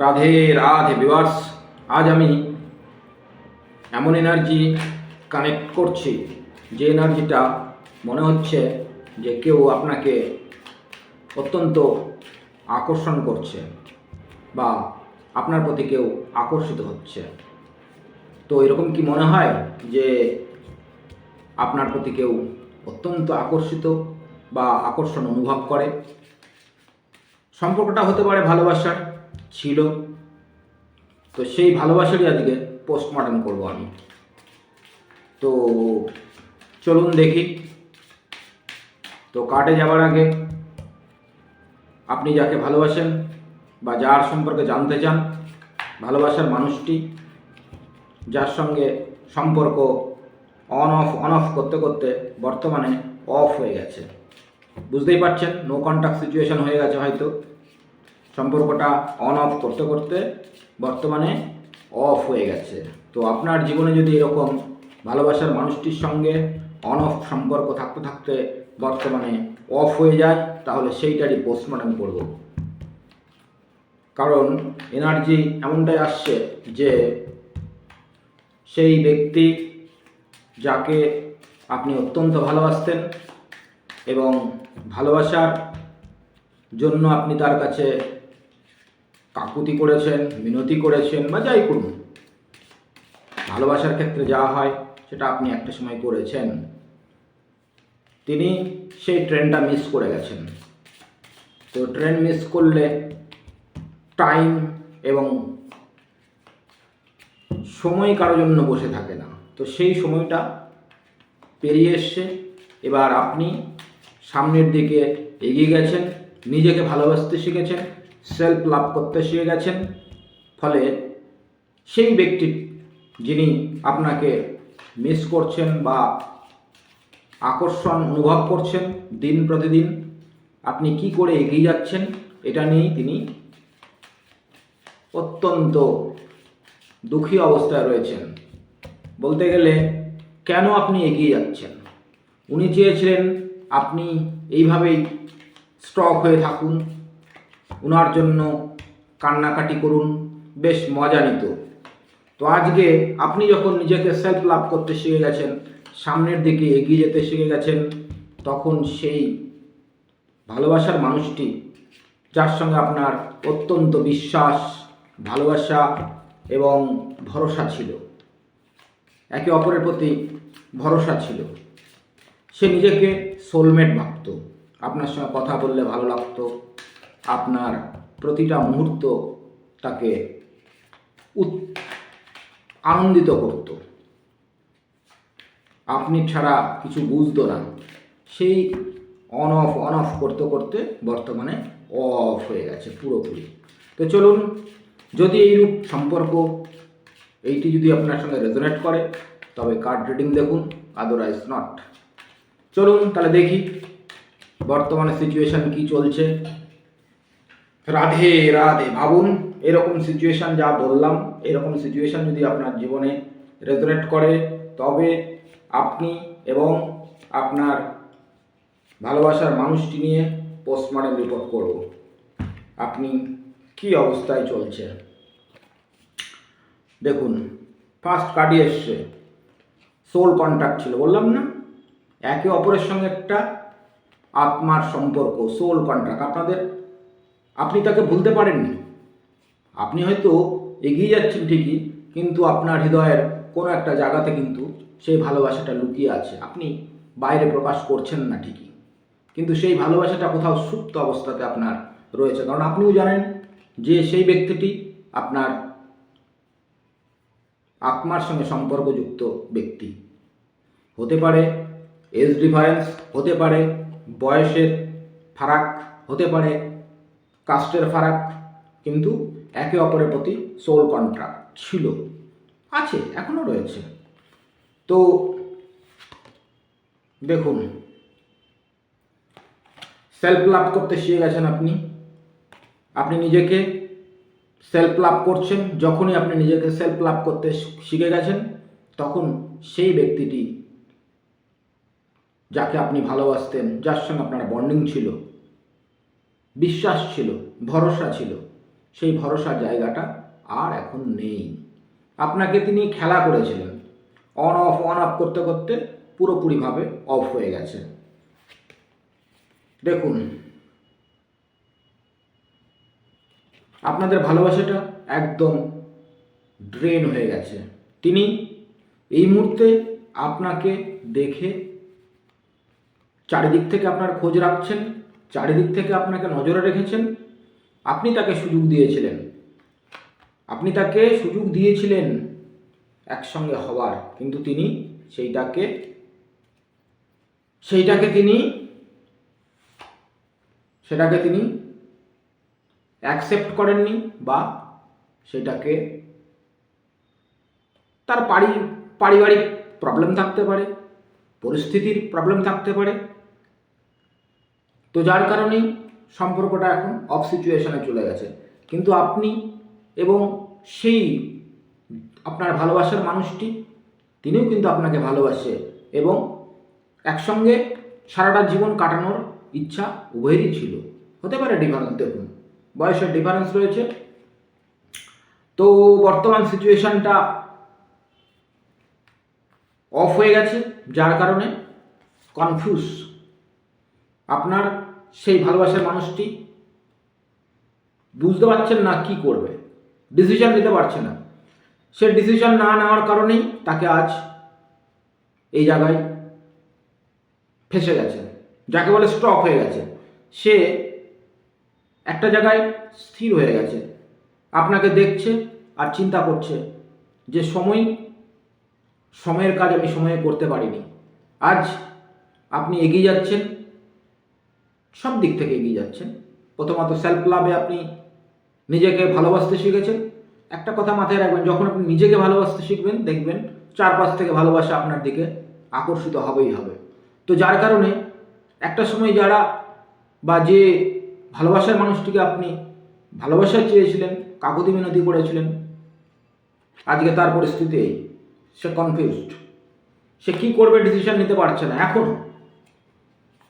রাধে রাধে বিভার্স আজ আমি এমন এনার্জি কানেক্ট করছি যে এনার্জিটা মনে হচ্ছে যে কেউ আপনাকে অত্যন্ত আকর্ষণ করছে বা আপনার প্রতি কেউ আকর্ষিত হচ্ছে। তো এরকম কি মনে হয় যে আপনার প্রতি কেউ অত্যন্ত আকর্ষিত বা আকর্ষণ অনুভব করে? সম্পর্কটা হতে পারে ভালোবাসার ছিল। তো সেই ভালোবাসারই আজকে পোস্টমর্টম করব আমি। তো চলুন দেখি। তো কার্ডে যাওয়ার আগে আপনি যাকে ভালোবাসেন বা যার সম্পর্কে জানতে চান, ভালোবাসার মানুষটি, যার সঙ্গে সম্পর্ক অন অফ অন অফ করতে করতে বর্তমানে অফ হয়ে গেছে। বুঝতেই পারছেন নো কন্ট্যাক্ট সিচুয়েশন হয়ে গেছে হয়তো। সম্পর্কটা অন অফ করতে করতে বর্তমানে অফ হয়ে গেছে। তো আপনার জীবনে যদি এরকম ভালোবাসার মানুষটির সঙ্গে অন অফ সম্পর্ক থাকতে থাকতে বর্তমানে অফ হয়ে যায়, তাহলে সেইটারই পোস্টমর্টম করব। কারণ এনার্জি এমনটাই আসছে যে সেই ব্যক্তি যাকে আপনি অত্যন্ত ভালোবাসতেন এবং ভালোবাসার জন্য আপনি তার কাছে কাকুতি করেছেন, মিনতি করেছেন বা যাই করুন। ভালোবাসার ক্ষেত্রে যা হয় সেটা আপনি একটা সময় করেছেন। তিনি সেই ট্রেনটা মিস করে গেছেন। তো ট্রেন মিস করলে টাইম এবং সময় কারোর জন্য বসে থাকে না। তো সেই সময়টা পেরিয়ে এসছে। এবার আপনি সামনের দিকে এগিয়ে গেছেন, নিজেকে ভালোবাসতে শিখেছেন সেলফ লাভ করতে শিখে গেছেন। ফলে সেই ব্যক্তি যিনি আপনাকে মিস করছেন বা আকর্ষণ অনুভব করছেন দিন প্রতিদিন, আপনি কি করে এগিয়ে যাচ্ছেন এটা নিয়েই তিনি অত্যন্ত দুঃখী অবস্থায় রয়েছেন। বলতে গেলে, কেন আপনি এগিয়ে যাচ্ছেন? উনি চেয়েছিলেন আপনি এইভাবেই স্টক হয়ে থাকুন ওনার জন্য কান্নাকাটি করুন। বেশ মজা নিত। তো আজকে আপনি যখন নিজেকে সেলফ লাভ করতে শিখে গেছেন, সামনের দিকে এগিয়ে যেতে শিখে গেছেন, তখন সেই ভালোবাসার মানুষটি, যার সঙ্গে আপনার অত্যন্ত বিশ্বাস, ভালোবাসা এবং ভরসা ছিল। একে অপরের প্রতি ভরসা ছিল। সে নিজেকে সোলমেট ভাবত। আপনার সঙ্গে কথা বললে ভালো লাগতো। আপনার প্রতিটা মুহূর্ত তাকে আনন্দিত করত। আপনি ছাড়া কিছু বুঝতো না। সেই অন অফ অন অফ করতে করতে বর্তমানে অফ হয়ে গেছে পুরোপুরি। তো চলুন, যদি এইরূপ সম্পর্ক এইটি যদি আপনার সঙ্গে রেজোনেট করে, তবে কার্ড রিডিং দেখুন আদারওয়াইজ নট চলুন, তাহলে দেখি বর্তমানে সিচুয়েশন কি চলছে। রাধে রাধে, ভাবুন। এরকম সিচুয়েশন যা বললাম, এরকম সিচুয়েশান যদি আপনার জীবনে রেজোনেট করে, তবে আপনি এবং আপনার ভালোবাসার মানুষটি নিয়ে পোস্টমর্টম রিপোর্ট করব। আপনি কি অবস্থায় চলছে? দেখুন ফার্স্ট কার্ডই এসছে সোল কন্ট্যাক্ট ছিল, বললাম না? একে অপরের সঙ্গে একটা আত্মার সম্পর্ক সোল কন্ট্রাক্ট আপনাদের আপনি তাকে ভুলতে পারেননি। আপনি হয়তো এগিয়ে যাচ্ছেন ঠিকই, কিন্তু আপনার হৃদয়ের কোনো একটা জায়গাতে কিন্তু সেই ভালোবাসাটা লুকিয়ে আছে। আপনি বাইরে প্রকাশ করছেন না ঠিকই। কিন্তু সেই ভালোবাসাটা কোথাও সুপ্ত অবস্থাতে আপনার রয়েছে। কারণ আপনিও জানেন যে সেই ব্যক্তিটি আপনার আত্মার সঙ্গে সম্পর্কযুক্ত ব্যক্তি। হতে পারে এজ ডিফারেন্স, হতে পারে বয়সের ফারাক, হতে পারে কাস্টের ফারাক, কিন্তু একে অপরের প্রতি সোল কন্ট্রাক্ট ছিল। আছে এখনও রয়েছে। তো দেখুন সেলফ লাভ করতে শিখে গেছেন আপনি। আপনি নিজেকে সেলফ লাভ করছেন, যখনই আপনি নিজেকে সেলফ লাভ করতে শিখে গেছেন, তখন সেই ব্যক্তিটি যাকে আপনি ভালোবাসতেন, যার সঙ্গে আপনার বন্ডিং ছিল বিশ্বাস ছিল, ভরসা ছিল। সেই ভরসার জায়গাটা আর এখন নেই। আপনাকে তিনি খেলা করেছিলেন। অন অফ অন অফ করতে করতে পুরোপুরিভাবে অফ হয়ে গেছে। দেখুন, আপনাদের ভালোবাসাটা একদম ড্রেন হয়ে গেছে। তিনি এই মুহূর্তে আপনাকে দেখে চারিদিক থেকে আপনার খোঁজ রাখছেন। চারিদিক থেকে আপনাকে নজরে রেখেছেন, আপনি তাকে সুযোগ দিয়েছিলেন। আপনি তাকে সুযোগ দিয়েছিলেন একসঙ্গে হওয়ার, কিন্তু তিনি সেইটাকে সেইটাকে তিনি, সেটাকে তিনি অ্যাকসেপ্ট করেননি বা সেটাকে তার পারি, পারিবারিক প্রবলেম থাকতে পারে, পরিস্থিতির প্রবলেম থাকতে পারে। তো যার কারণেই সম্পর্কটা এখন অফ সিচুয়েশনে চলে গেছে। কিন্তু আপনি এবং সেই আপনার ভালোবাসার মানুষটি, তিনিও কিন্তু আপনাকে ভালোবাসে এবং একসঙ্গে সারাটা জীবন কাটানোর ইচ্ছা উভয়েরই ছিল। হতে পারে ডিফারেন্স দেখুন, বয়সের ডিফারেন্স রয়েছে। তো বর্তমান সিচুয়েশানটা অফ হয়ে গেছে, যার কারণে কনফিউজ আপনার সেই ভালোবাসার মানুষটি বুঝতে পারছেন না কি করবে। ডিসিশন নিতে পারছে না। সে ডিসিশন না নেওয়ার কারণেই তাকে আজ এই জায়গায় ফেসে গেছে। যাকে বলে স্টক হয়ে গেছে। সে একটা জায়গায় স্থির হয়ে গেছে। আপনাকে দেখছে আর চিন্তা করছে যে সময়, সময়ের কাজ আমি সময়ে করতে পারিনি। আজ আপনি এগিয়ে যাচ্ছেন সব দিক থেকে এগিয়ে যাচ্ছেন প্রথমত সেলফ লাভে আপনি নিজেকে ভালোবাসতে শিখেছেন। একটা কথা মাথায় রাখবেন, যখন আপনি নিজেকে ভালোবাসতে শিখবেন, দেখবেন চারপাশ থেকে ভালোবাসা আপনার দিকে আকর্ষিত হবেই হবে। তো যার কারণে একটা সময় যারা বা যে ভালোবাসার মানুষটিকে আপনি ভালোবাসা চেয়েছিলেন, কাকুতি মিনতি করেছিলেন, আজকে তার পরিস্থিতি সে কনফিউজড সে কী করবে ডিসিশন নিতে পারছে না এখনও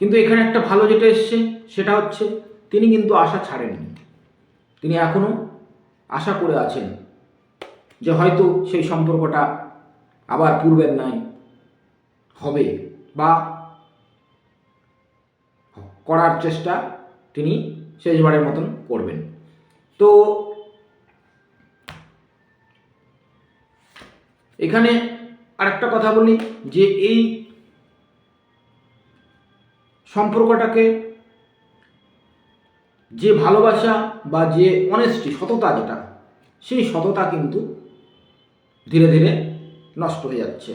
কিন্তু এখানে একটা ভালো যেটা এসছে, সেটা হচ্ছে তিনি কিন্তু আশা ছাড়েননি। তিনি এখনও আশা করে আছেন যে হয়তো সেই সম্পর্কটা আবার পূর্বের নাই হবে বা করার চেষ্টা তিনি শেষবারের মতন করবেন। তো এখানে আরেকটা কথা বলি যে এই সম্পর্কটাকে যে ভালোবাসা বা যে অনেস্টি সততা যেটা, সেই সততা কিন্তু ধীরে ধীরে নষ্ট হয়ে যাচ্ছে।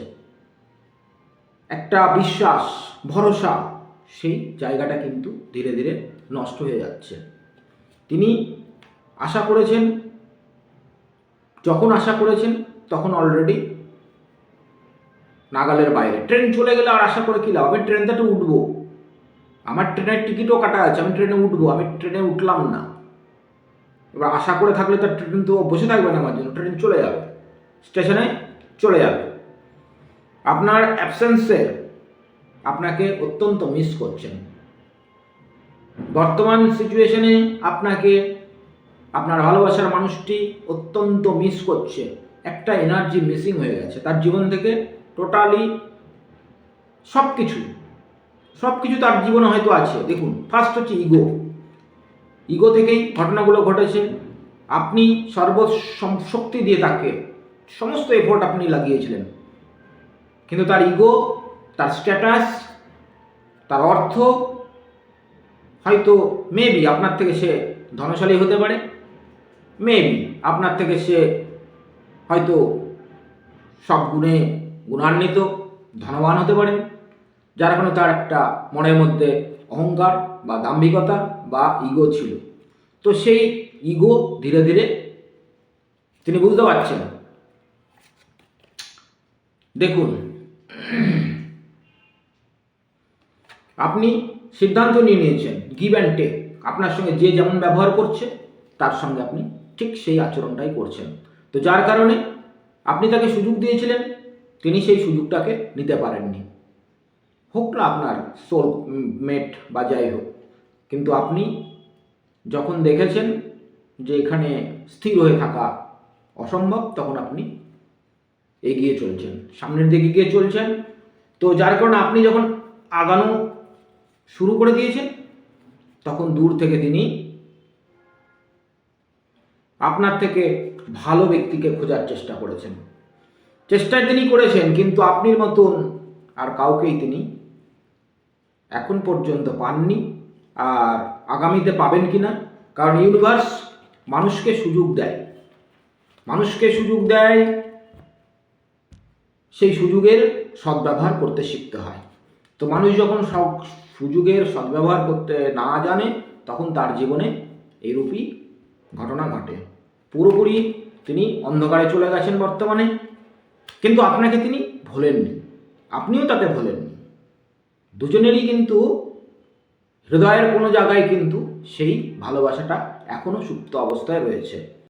একটা বিশ্বাস, ভরসা, সেই জায়গাটা কিন্তু ধীরে ধীরে নষ্ট হয়ে যাচ্ছে। তিনি আশা করেছেন, যখন আশা করেছেন, তখন অলরেডি নাগালের বাইরে। ট্রেন চলে গেলে আর আশা করে কী লাভ আমি ট্রেনটাতে উঠবো। আমার ট্রেনের টিকিটও কাটা আছে, আমি ট্রেনে উঠবো, আমি ট্রেনে উঠলাম না। এবার আশা করে থাকলে তার ট্রেন তো বসে থাকবে না আমার জন্য, ট্রেন চলে যাবে, স্টেশনে চলে যাবে। আপনার অ্যাবসেন্সে আপনাকে অত্যন্ত মিস করছেন। বর্তমান সিচুয়েশনে আপনাকে, আপনার ভালোবাসার মানুষটি অত্যন্ত মিস করছে। একটা এনার্জি মিসিং হয়ে গেছে, তার জীবন থেকে টোটালি সব কিছু সব কিছু তার জীবনে হয়তো আছে। দেখুন ফার্স্ট হচ্ছে ইগো ইগো থেকেই ঘটনাগুলো ঘটেছে। আপনি সর্ব শক্তি দিয়ে তাকে সমস্ত এফোর্ট আপনি লাগিয়েছিলেন। কিন্তু তার ইগো তার স্ট্যাটাস তার অর্থ হয়তো মেবি আপনার থেকে সে ধনশালী হতে পারে। মেবি আপনার থেকে সে হয়তো সব গুণে গুণান্বিত, ধনবান হতে পারে। যার কারণে তার একটা মনের মধ্যে অহংকার বা দাম্ভিকতা বা ইগো ছিল। তো সেই ইগো ধীরে ধীরে তিনি বুঝতে পারছেন। দেখুন, আপনি সিদ্ধান্ত নিয়ে নিয়েছেন গিভ অ্যান্ড টেক আপনার সঙ্গে যে যেমন ব্যবহার করছে, তার সঙ্গে আপনি ঠিক সেই আচরণটাই করছেন। তো যার কারণে আপনি তাকে সুযোগ দিয়েছিলেন, তিনি সেই সুযোগটাকে নিতে পারেননি। হোক না আপনার সোল মেট বা যাই হোক, কিন্তু আপনি যখন দেখেছেন যে এখানে স্থির হয়ে থাকা অসম্ভব, তখন আপনি এগিয়ে চলছেন, সামনের দিকে এগিয়ে চলছেন। তো যার কারণে আপনি যখন আগানো শুরু করে দিয়েছেন, তখন দূর থেকে তিনি আপনার থেকে ভালো ব্যক্তিকে খোঁজার চেষ্টা করেছেন। চেষ্টায় তিনি করেছেন, কিন্তু আপনির মতন আর কাউকেই তিনি এখন পর্যন্ত পাননি। আর আগামীতে পাবেন কি না কারণ ইউনিভার্স মানুষকে সুযোগ দেয়। মানুষকে সুযোগ দেয়, সেই সুযোগের সদ্ব্যবহার করতে শিখতে হয়। তো মানুষ যখন সব সুযোগের সদ্ব্যবহার করতে না জানে, তখন তার জীবনে এইরূপই ঘটনা ঘটে। পুরোপুরি তিনি অন্ধকারে চলে গেছেন বর্তমানে। কিন্তু আপনাকে তিনি ভোলেননি। আপনিও তাতে ভোলেননি। দুজনেরই কিন্তু হৃদয়ের কোনো জায়গায় কিন্তু সেই ভালোবাসাটা এখনও সুপ্ত অবস্থায় রয়েছে।